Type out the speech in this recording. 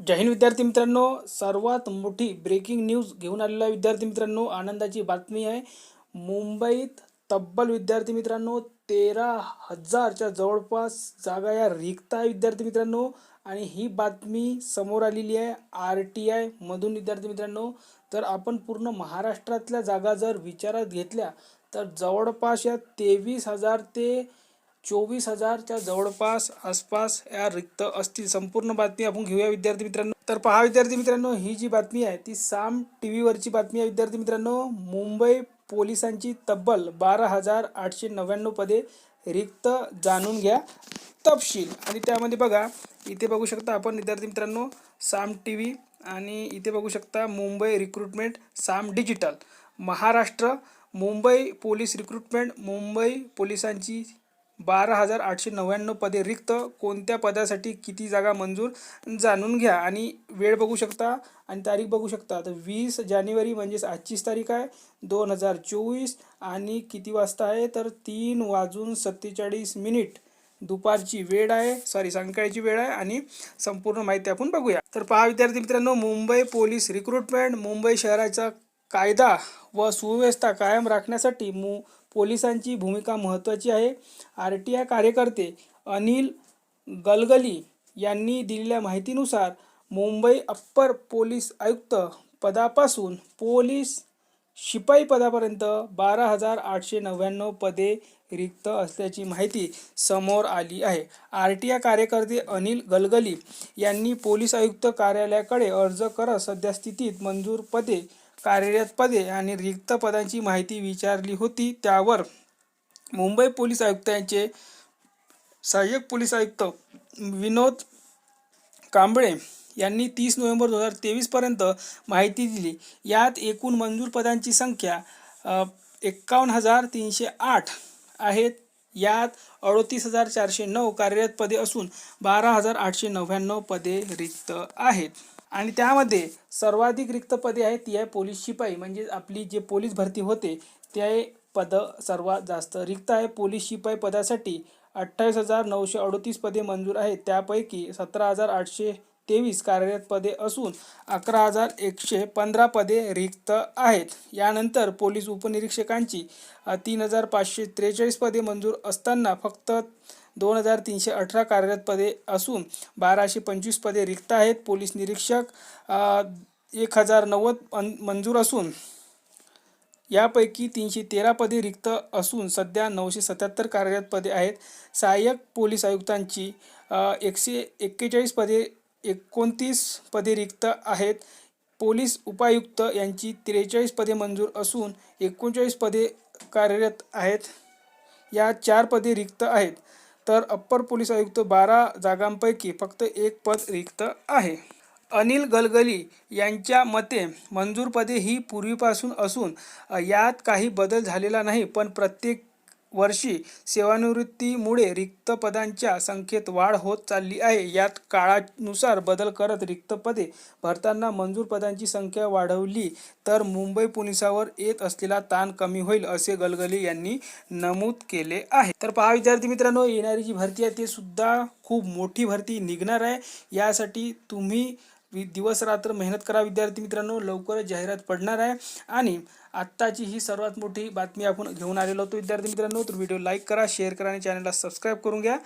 जय हिंद विद्यार्थी मित्रांनो. सर्वात मोठी ब्रेकिंग न्यूज घेऊन आलेला आहे विद्यार्थी मित्रांनो. आनंदाची बातमी आहे. मुंबईत तब्बल विद्यार्थी मित्रांनो तेरा हजारच्या जवळपास जागा या रिक्त आहे विद्यार्थी मित्रांनो. आणि ही बातमी समोर आलेली आहे आर टी आय मधून विद्यार्थी मित्रांनो. तर आपण पूर्ण महाराष्ट्रातल्या जागा जर विचारात घेतल्या तर जवळपास या तेवीस हजार ते चोवीस हजारच्या जवळपास आसपास या रिक्त असतील. संपूर्ण बातमी आपण घेऊया विद्यार्थी मित्रांनो. तर पहा विद्यार्थी मित्रांनो ही जी बातमी आहे ती साम टी व्हीवरची बातमी आहे विद्यार्थी मित्रांनो. मुंबई पोलिसांची तब्बल बारा हजार आठशे नव्याण्णव पदे रिक्त जाणून घ्या तपशील. आणि त्यामध्ये बघा इथे बघू शकता आपण विद्यार्थी मित्रांनो साम टी व्ही आणि इथे बघू शकता Mumbai recruitment Saam digital. Maharashtra Mumbai police recruitment Mumbai पोलिसांची बारा हजार आठशे नव्याण्णव पदे रिक्त. कोणत्या पदासाठी किती जागा मंजूर? जाणून घ्या आणि वेळ बघू शकता आणि तारीख बघू शकता. तर वीस जानेवारी म्हणजेच आजचीच तारीख आहे दोन हजार चोवीस. आणि किती वाजता आहे? तर तीन वाजून सत्तेचाळीस मिनिट. दुपारची वेळ आहे सॉरी सायंकाळची वेळ आहे आणि संपूर्ण माहिती आपण बघूया. तर पहा विद्यार्थी मित्रांनो मुंबई पोलीस रिक्रुटमेंट मुंबई शहराचा कायदा व सुव्यवस्था कायम राखण्यासाठी मु पोलिसांची भूमिका महत्त्वाची आहे. आर टी आय कार्यकर्ते अनिल गलगली यांनी दिलेल्या माहितीनुसार मुंबई अप्पर पोलीस आयुक्त पदापासून पोलीस शिपाई पदापर्यंत बारा हजार आठशे नव्याण्णव पदे रिक्त असल्याची माहिती समोर आली आहे. आर टी आय कार्यकर्ते अनिल गलगली यांनी पोलीस आयुक्त कार्यालयाकडे अर्ज करत सध्या स्थितीत मंजूर पदे कार्यरत पदे आणि रिक्त पदांची माहिती विचारली होती. त्यावर मुंबई पोलीस आयुक्तांचे सहाय्यक पोलीस आयुक्त विनोद कांबळे यांनी तीस नोव्हेंबर दोन हजार तेवीसपर्यंत माहिती दिली. यात एकूण मंजूर पदांची संख्या एक्कावन्न हजार तीनशे आठ आहेत. यात अडोतीस हजार चारशे नऊ कार्यरत पदे असून बारा हजार आठशे नव्याण्णव पदे रिक्त आहेत. आणि त्यामध्ये सर्वाधिक रिक्त पदे आहेत ती आहे पोलीस शिपाई. म्हणजे आपली जे पोलीस भरती होते ते पद सर्वात जास्त. रिक्त आहे पोलीस शिपाई पदासाठी अठ्ठावीस हजार नऊशे अडोतीस पदे मंजूर आहेत. त्यापैकी सतरा हजार आठशे तेवीस कार्यरत पदे असून अकरा हजार एकशे पंधरा पदे रिक्त आहेत. यानंतर पोलीस उपनिरीक्षकांची तीन हजार पाचशे त्रेचाळीस पदे मंजूर असताना फक्त दोन हजार तीनशे अठरा कार्यरत पदे असून बाराशे पंचवीस पदे रिक्त आहेत. पोलीस निरीक्षक एक हजार नव्वद मंजूर असून यापैकी तीनशे तेरा पदे रिक्त असून सध्या नऊशे सत्याहत्तर कार्यरत पदे आहेत. सहाय्यक पोलीस आयुक्तांची एकशे एक्केचाळीस पदे एकोणतीस पदे रिक्त आहेत. पोलीस उपायुक्त यांची त्रेचाळीस पदे मंजूर असून एकोणचाळीस पदे कार्यरत आहेत. या चार पदे रिक्त आहेत. तर अप्पर पोलीस आयुक्त बारा जागांपैकी फक्त एक पद रिक्त आहे. अनिल गलगली यांच्या मते मंजूर पदे ही पूर्वीपासून असून यात काही बदल झालेला नाही पण प्रत्येक वर्षी सेवानिवृत्तीमुळे रिक्त पदांच्या संख्येत वाढ होत चालली आहे. यात काळानुसार बदल करत रिक्त पदे भरताना मंजूर पदांची संख्या वाढवली तर मुंबई पोलिसावर येत असलेला ताण कमी होईल असे गलगली यांनी नमूद केले आहे. तर पहा विद्यार्थी मित्रांनो येणारी जी भरती आहे ती सुद्धा खूप मोठी भरती निघणार आहे. यासाठी तुम्ही दिवस रात्र मेहनत करा विद्यार्थी मित्रांनो. लवकरच जाहिरात पडणार आहे. आणि आत्ताची ही सर्वात मोठी बातमी आपण घेऊन आलेलो होतो विद्यार्थी मित्रांनो तर व्हिडिओ लाईक करा शेअर करा आणि चॅनलला सबस्क्राईब करून घ्या.